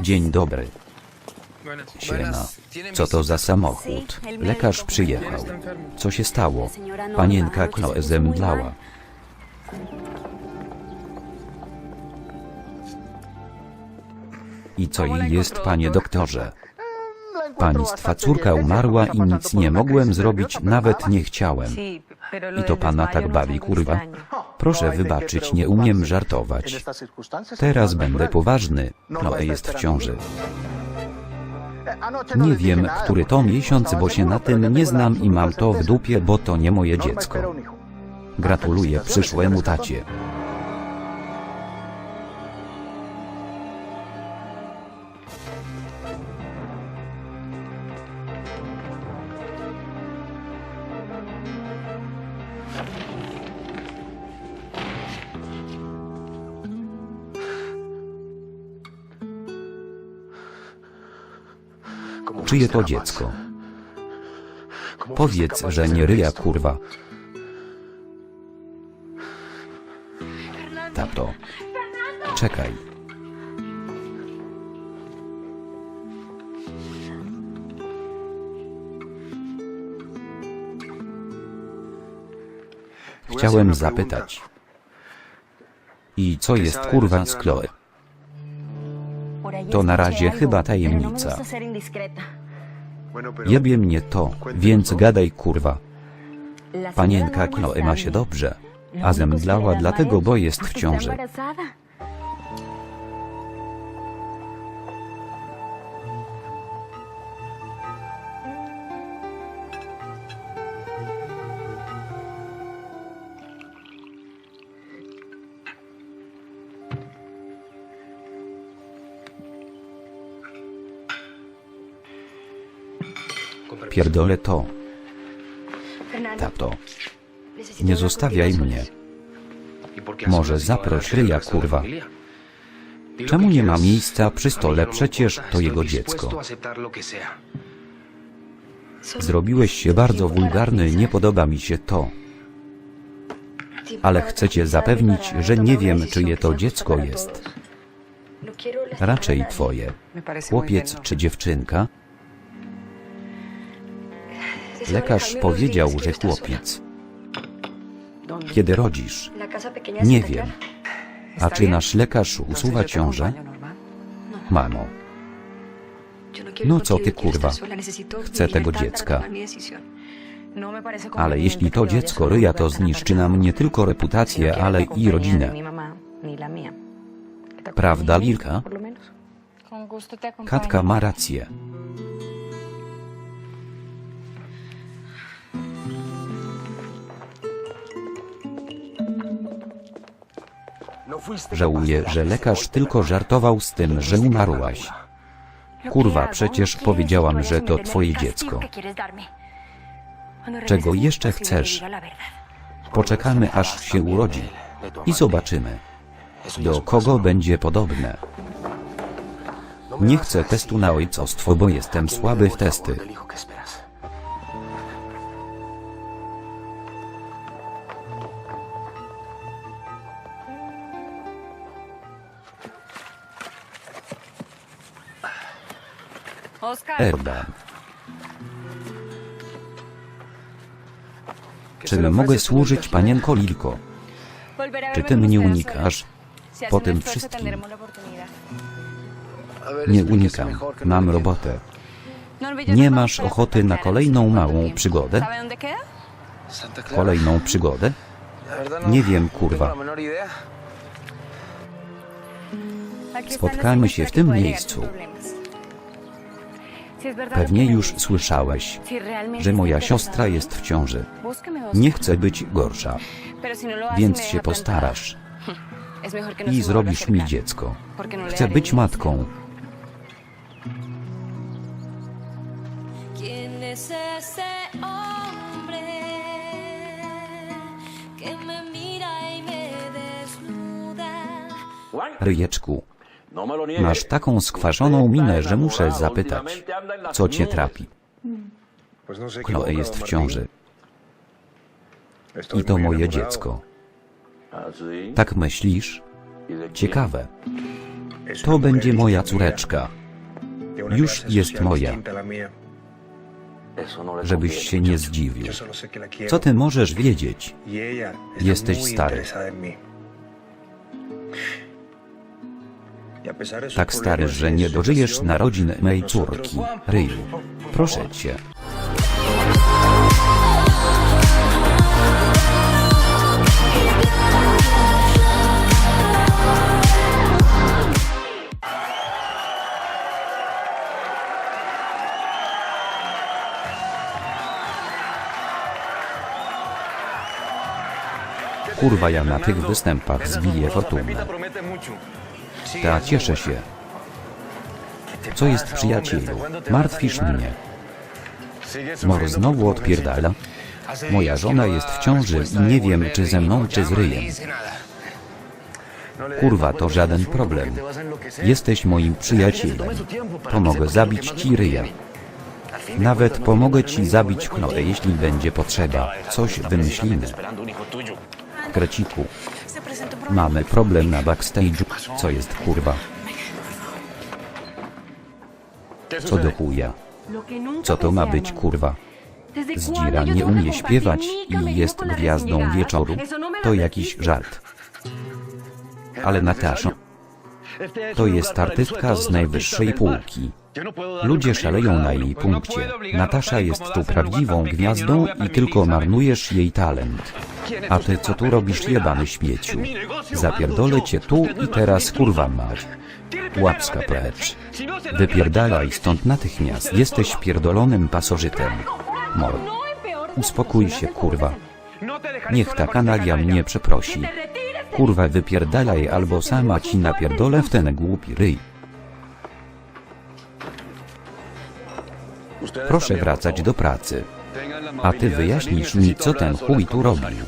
Dzień dobry. Siema. Co to za samochód? Lekarz przyjechał. Co się stało? Panienka Chloe zemdlała. I co jej jest, panie doktorze? Państwa córka umarła i nic nie mogłem zrobić, nawet nie chciałem. I to pana tak bawi, kurwa? Proszę wybaczyć, nie umiem żartować. Teraz będę poważny. Chloe jest w ciąży. Nie wiem, który to miesiąc, bo się na tym nie znam i mam to w dupie, bo to nie moje dziecko. Gratuluję przyszłemu tacie. Czyje to dziecko? Powiedz, że nie ryja kurwa. Tato. Czekaj. Chciałem zapytać. I co jest kurwa z Chloe? To na razie chyba tajemnica. Jebie mnie to, więc gadaj kurwa. Panienka Chloe ma się dobrze, a zemdlała dlatego, bo jest w ciąży. Pierdolę to, tato. Nie zostawiaj mnie. Może zaproś ryja, kurwa. Czemu nie ma miejsca przy stole? Przecież to jego dziecko. Zrobiłeś się bardzo wulgarny, nie podoba mi się to. Ale chcecie zapewnić, że nie wiem, czyje to dziecko jest. Raczej twoje. Chłopiec czy dziewczynka? Lekarz powiedział, że chłopiec. Kiedy rodzisz? Nie wiem. A czy nasz lekarz usuwa ciążę? Mamo, No co ty kurwa? chcę tego dziecka. Ale jeśli to dziecko ryja, to zniszczy nam nie tylko reputację, ale i rodzinę. Prawda, Lilka? Katka ma rację. Żałuję, że lekarz tylko żartował z tym, że umarłaś. Kurwa, przecież powiedziałam, że to twoje dziecko. Czego jeszcze chcesz? Poczekamy, aż się urodzi. I zobaczymy, do kogo będzie podobne. Nie chcę testu na ojcostwo, bo jestem słaby w testy. Erda. Czym mogę służyć, panienko Lilko? Czy ty mnie unikasz? Po tym wszystkim. Nie unikam. Mam robotę. Nie masz ochoty na kolejną małą przygodę? Kolejną przygodę? Nie wiem, kurwa. Spotkamy się w tym miejscu. Pewnie już słyszałeś, że moja siostra jest w ciąży. Nie chcę być gorsza, więc się postarasz i zrobisz mi dziecko. Chcę być matką. ¿Quién es ese hombre que me mira y? Ryjeczku, masz taką skwaszoną minę, że muszę zapytać, co cię trapi. Chloe jest w ciąży i to moje dziecko. Tak myślisz? Ciekawe. To będzie moja córeczka. Już jest moja. Żebyś się nie zdziwił. Co ty możesz wiedzieć? Jesteś stary. Tak stary, że nie dożyjesz narodzin mej córki. Ryju. Proszę cię. Kurwa ja na tych występach zbiję fortunę. Ta cieszę się. Co jest przyjacielu? Martwisz mnie. Mor znowu odpierdala. Moja żona jest w ciąży i nie wiem czy ze mną czy z ryjem. Kurwa to żaden problem. Jesteś moim przyjacielem. Pomogę zabić ci ryja. Nawet pomogę ci zabić Chloe jeśli będzie potrzeba. Coś wymyślimy. Kreciku. Mamy problem na backstage'u. Co jest kurwa? Co do chuja? Co to ma być kurwa? Zdzira nie umie śpiewać i jest gwiazdą wieczoru. To jakiś żart. Ale Natasza to jest artystka z najwyższej półki. Ludzie szaleją na jej punkcie. Natasza jest tu prawdziwą gwiazdą i tylko marnujesz jej talent. A ty co tu robisz jebany śmieciu? Zapierdolę cię tu i teraz kurwa mać. Łapska precz. Wypierdalaj stąd natychmiast. Jesteś pierdolonym pasożytem. Mor. Uspokój się kurwa. Niech ta kanalia mnie przeprosi. Kurwa wypierdalaj albo sama ci napierdolę w ten głupi ryj. Proszę wracać do pracy. A ty wyjaśnisz mi co ten chuj tu robił.